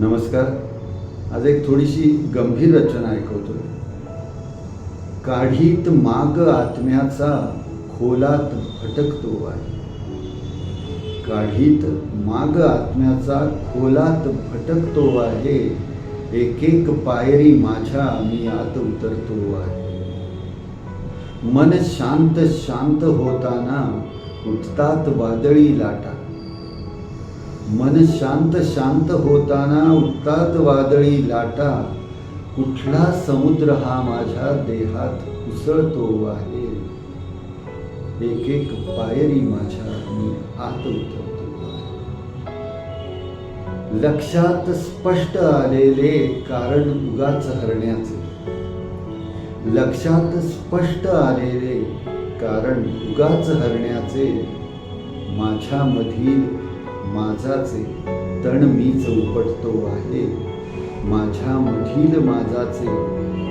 नमस्कार. आज एक थोडीशी गंभीर रचना ऐकवतो काढीत माग आत्म्याचा खोलात भटकतो आहे काढीत माग आत्म्याचा खोलात भटकतो आहे एक एक पायरी माझ्या मी आत उतरतो आहे मन शांत शांत होताना उठतात वादळी लाटा. मन शांत शांत होताना उठतात वादळी लाटा कुठला समुद्र हा माझ्या देहात उसळतो आहे? एक एक पायरी माझ्या मी आत उतरतो लक्षात स्पष्ट आलेले कारण उगाच हरण्याचे. लक्षात स्पष्ट आलेले कारण उगाच हरण्याचे. माझ्यामधील माझाचे तण मीच उपटतो आहे. माझ्यामधील माझाचे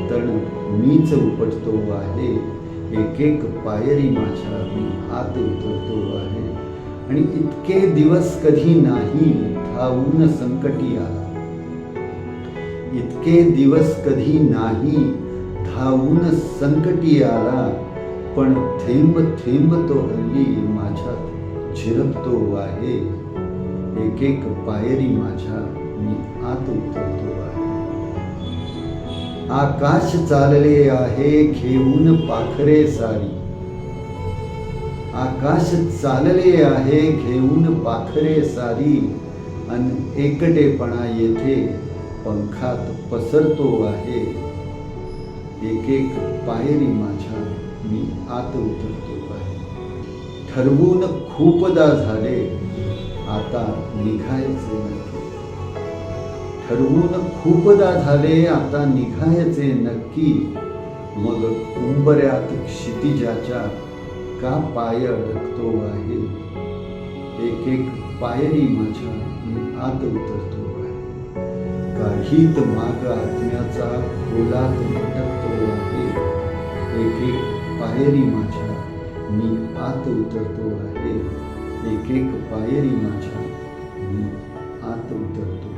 तण मीच उपटतो आहे. एक एक पायरी माझ्या मी आत उतरतो आहे. आणि इतके दिवस कधी नाही धावून संकटी आला. इतके दिवस कधी नाही धावून संकटी आला. पण थेंब थेंब तो हल्ली माझ्यात झिरपतो आहे. एक एक पायरी माझ्या मी आत उतरतो आहे. आकाश चालले आहे घेऊन पाखरे सारी. आकाश चालले आहे घेऊन पाखरे सारी. अन एकटेपणा येथे पंखात पसरतो आहे. एक एक पायरी माझ्या मी आत उतरतो आहे. ठरवून खूपदा झाले आता निघायचे नक्की. ठरवून खूपदा झाले आता निघायचे नक्की. मग उंबऱ्यात क्षितिजाच्या का पाय अडकतो आहे एक एक पायरी माझ्या मी आत उतरतो आहे काहीत माग आत्म्याचा खोलात भटकतो आहे एक एक पायरी माझ्या मी आत उतरतो आहे एक एक पायरी माझ्या मी आत उतरतो